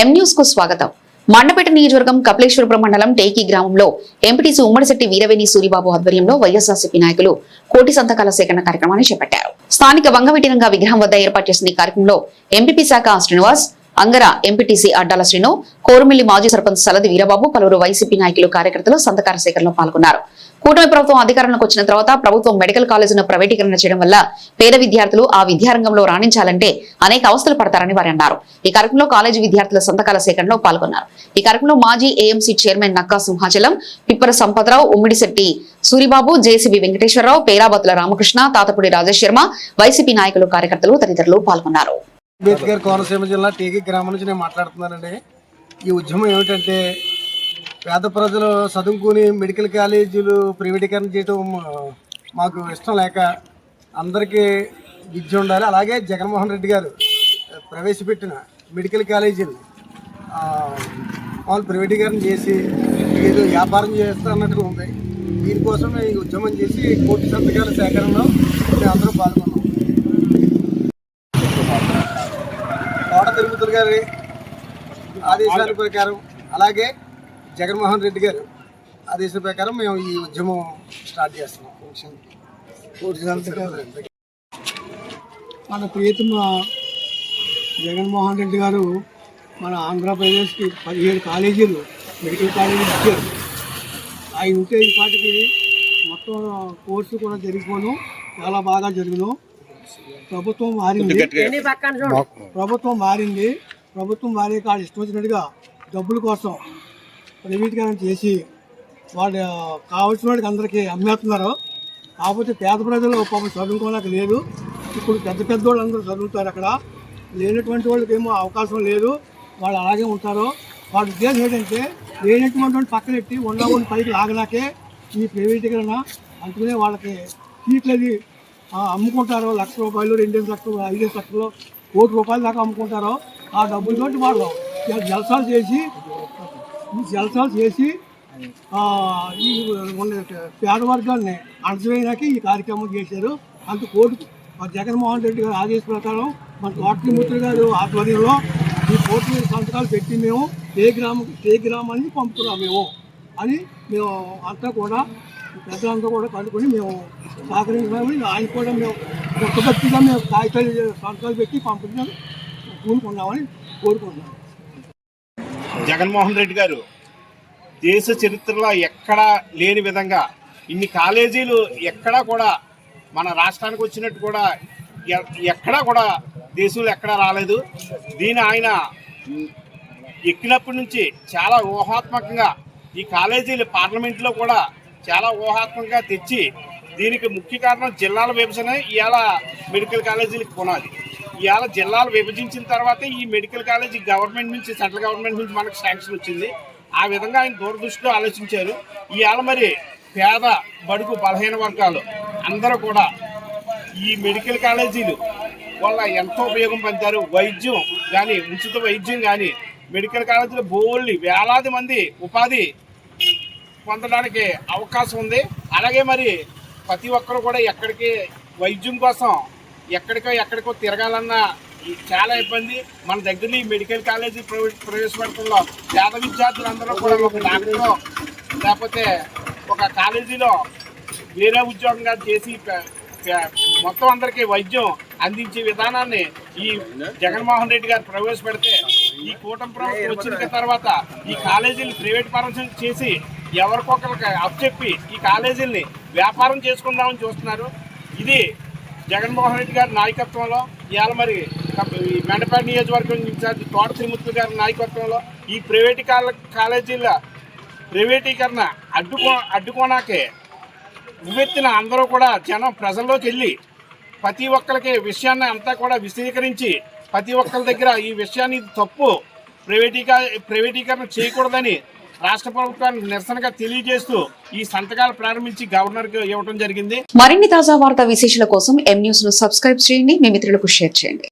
ఎం న్యూస్కు స్వాగతం. మండపేట నియోజకవర్గం కపిలేశ్వరపురం మండలం టేకి గ్రామంలో ఎంపీటీసీ ఉమ్మడిశెట్టి వీరవేణి సూరిబాబు ఆధ్వర్యంలో వైఎస్ఆర్సీపీ నాయకులు కోటి సంతకాల సేకరణ కార్యక్రమాన్ని చేపట్టారు. స్థానిక వంగవీటిరంగ విగ్రహం వద్ద ఏర్పాటు చేసిన ఈ కార్యక్రమంలో ఎంపీపీ శాఖ శ్రీనివాస్ అంగర ఎంపీటీసీ అడ్డాల శ్రీను కోరుమిల్లి మాజీ సర్పంచ్ సలది వీరబాబు పలువురు వైసీపీ నాయకులు కార్యకర్తలు సంతకాల సేకరణలో పాల్గొన్నారు. కూటమి ప్రభుత్వం అధికారంలోకి వచ్చిన తర్వాత ప్రభుత్వం మెడికల్ కాలేజీను ప్రైవేటీకరణ చేయడం వల్ల పేద విద్యార్థులు ఆ విద్యారంగంలో రాణించాలంటే అనేక అవస్థలు పడతారని వారు అన్నారు. ఈ కార్యక్రమంలో కాలేజీ విద్యార్థుల సంతకాల సేకరణలో పాల్గొన్నారు. ఈ కార్యక్రమంలో మాజీ AMC chairman Nakka Simhachalam Pippara Sampatharao Ummidisetti Suribabu JCB Venkateswararao Perabathula Ramakrishna Tatapudi Rajesh Sharma YCP నాయకులు కార్యకర్తలు తదితరులు పాల్గొన్నారు. అంబేద్కర్ కోనసీమ జిల్లా టీకి గ్రామం నుంచి నేను మాట్లాడుతున్నానండి. ఈ ఉద్యమం ఏమిటంటే పేద ప్రజలు చదువుకుని మెడికల్ కాలేజీలు ప్రైవేటీకరణ చేయడం మాకు ఇష్టం లేక అందరికీ విద్య ఉండాలి. అలాగే జగన్మోహన్ రెడ్డి గారు ప్రవేశపెట్టిన మెడికల్ కాలేజీలు వాళ్ళు ప్రైవేటీకరణ చేసి ఏదో వ్యాపారం చేస్తారన్నట్టుగా ఉంది. దీనికోసం ఈ ఉద్యమం చేసి కోటి సంతకాల సేకరణలో మేము అందరూ పాల్గొన్నాం. కోట గారి ఆదేశాల ప్రకారం అలాగే జగన్మోహన్ రెడ్డి గారు ఆదేశాల ప్రకారం మేము ఈ ఉద్యమం స్టార్ట్ చేస్తున్నాం. మన ప్రియతమ జగన్మోహన్ రెడ్డి గారు మన ఆంధ్రప్రదేశ్కి పదిహేడు కాలేజీలు మెడికల్ కాలేజీలు ఇచ్చారు. ఆయన ఉంటే ఈ పాటికి మొత్తం కోర్సు కూడా జరిగిపోను చాలా బాగా జరుగును. ప్రభుత్వం మారింది. ప్రభుత్వం మారింది. ప్రభుత్వం మారే కాదు ఇష్టం వచ్చినట్టుగా డబ్బుల కోసం ప్రైవేటీకరణ చేసి వాళ్ళు కావాల్సిన వాడికి అందరికీ అమ్మేస్తున్నారు. కాకపోతే పేద ప్రజలు పాపం చదువుకోవడానికి లేదు ఇప్పుడు పెద్ద పెద్ద వాళ్ళు అందరూ చదువుతారు అక్కడ. లేనటువంటి వాళ్ళకి ఏమో అవకాశం లేదు. వాళ్ళు అలాగే ఉంటారు. వాళ్ళ ఉద్దేశం ఏంటంటే లేనటువంటి వాళ్ళు పక్కనెట్టి ఉన్న వాళ్ళు పైకి లాగనాకే ఈ ప్రైవేటీకరణ అందుకనే వాళ్ళకి సీట్లు అది అమ్ముకుంటారు లక్ష రూపాయలు రెండు లక్షలు ఐదేసి లక్షలు కోటి రూపాయల దాకా అమ్ముకుంటారో. ఆ డబ్బులతోటి వాళ్ళు జలసాలు చేసి జలసాలు చేసి ఈ పేద వర్గాన్ని అణచివేయడానికి ఈ కార్యక్రమం చేశారు. అంత కోర్టు జగన్మోహన్ రెడ్డి గారు ఆదేశ ప్రకారం మన తోటమూర్తి గారు ఆధ్వర్యంలో ఈ కోర్టు సంతకాలు పెట్టి మేము ఏ గ్రామం ఏ గ్రామానికి పంపుతున్నాం మేము అని మేము అంతా కూడా పెద్దలంతా కూడా కనుక్కొని మేము సహకరించడం ఆయన కూడా మేము కొత్తగా మేము కాగితాలు సంతకాలు పెట్టి పంపించడం కూరుకున్నామని కోరుకుంటున్నాం. జగన్మోహన్ రెడ్డి గారు దేశ చరిత్రలో ఎక్కడా లేని విధంగా ఇన్ని కాలేజీలు ఎక్కడా కూడా మన రాష్ట్రానికి వచ్చినట్టు కూడా ఎ- ఎక్కడా కూడా దేశంలో ఎక్కడా రాలేదు. దీని ఆయన ఎక్కినప్పటి నుంచి చాలా ఊహాత్మకంగా ఈ కాలేజీలు పార్లమెంట్లో కూడా చాలా ఊహాత్మకంగా తెచ్చి దీనికి ముఖ్య కారణం జిల్లాల విభజన. ఇవాళ మెడికల్ కాలేజీలకు పునాది ఇవాళ జిల్లాలు విభజించిన తర్వాత ఈ మెడికల్ కాలేజీ గవర్నమెంట్ నుంచి సెంట్రల్ గవర్నమెంట్ నుంచి మనకు శాంక్షన్ వచ్చింది. ఆ విధంగా ఆయన దూరదృష్టిలో ఆలోచించారు. ఇవాళ మరి పేద బడుగు బలహీన వర్గాలు అందరూ కూడా ఈ మెడికల్ కాలేజీలు వల్ల ఎంతో ఉపయోగం పొందారు. వైద్యం కానీ ఉచిత వైద్యం కానీ మెడికల్ కాలేజీలో బోల్డ్ వేలాది మంది ఉపాధి పొందడానికి అవకాశం ఉంది. అలాగే మరి ప్రతి ఒక్కరు కూడా ఎక్కడికి వైద్యం కోసం ఎక్కడికో ఎక్కడికో తిరగాలన్న చాలా ఇబ్బంది. మన దగ్గర ఈ మెడికల్ కాలేజీ ప్రవేశ ప్రవేశపెట్టడంలో పేద విద్యార్థులందరూ కూడా ఒక డాక్టర్ లేకపోతే ఒక కాలేజీలో వేరే ఉద్యోగంగా చేసి మొత్తం అందరికీ వైద్యం అందించే విధానాన్ని ఈ జగన్మోహన్ రెడ్డి గారు ప్రవేశపెడితే ఈ కూటమి ప్రభుత్వం వచ్చిన తర్వాత ఈ కాలేజీలు ప్రైవేట్ పరం చేసి ఎవరికొకరికి అప్పచెప్పి ఈ కాలేజీల్ని వ్యాపారం చేసుకుందామని చూస్తున్నారు. ఇది జగన్మోహన్ రెడ్డి గారి నాయకత్వంలో ఇవాళ మరి కప్- మెండపేట నియోజకవర్గం ఇన్ఛార్జ్ తోట త్రిమూర్తులు గారి నాయకత్వంలో ఈ ప్రైవేటు కాల కాలేజీల ప్రైవేటీకరణ అడ్డుకో అడ్డుకోనాకే ఉవ్వెత్తిన అందరూ కూడా జనం ప్రజల్లోకి వెళ్ళి ప్రతి ఒక్కరికి విషయాన్ని అంతా కూడా విశదీకరించి ప్రతి ఒక్కరి దగ్గర ఈ విషయాన్ని తప్పు ప్రైవేటీక ప్రైవేటీకరణ చేయకూడదని రాష్ట్ర ప్రభుత్వానికి నిరసనగా తెలియజేస్తూ ఈ సంతకాలు ప్రారంభించి గవర్నర్కి ఇవ్వడం జరిగింది. మరిన్ని తాజా వార్తా విశేషాల కోసం ఎం న్యూస్ను సబ్స్క్రైబ్ చేయండి. మీ మిత్రులకు షేర్ చేయండి.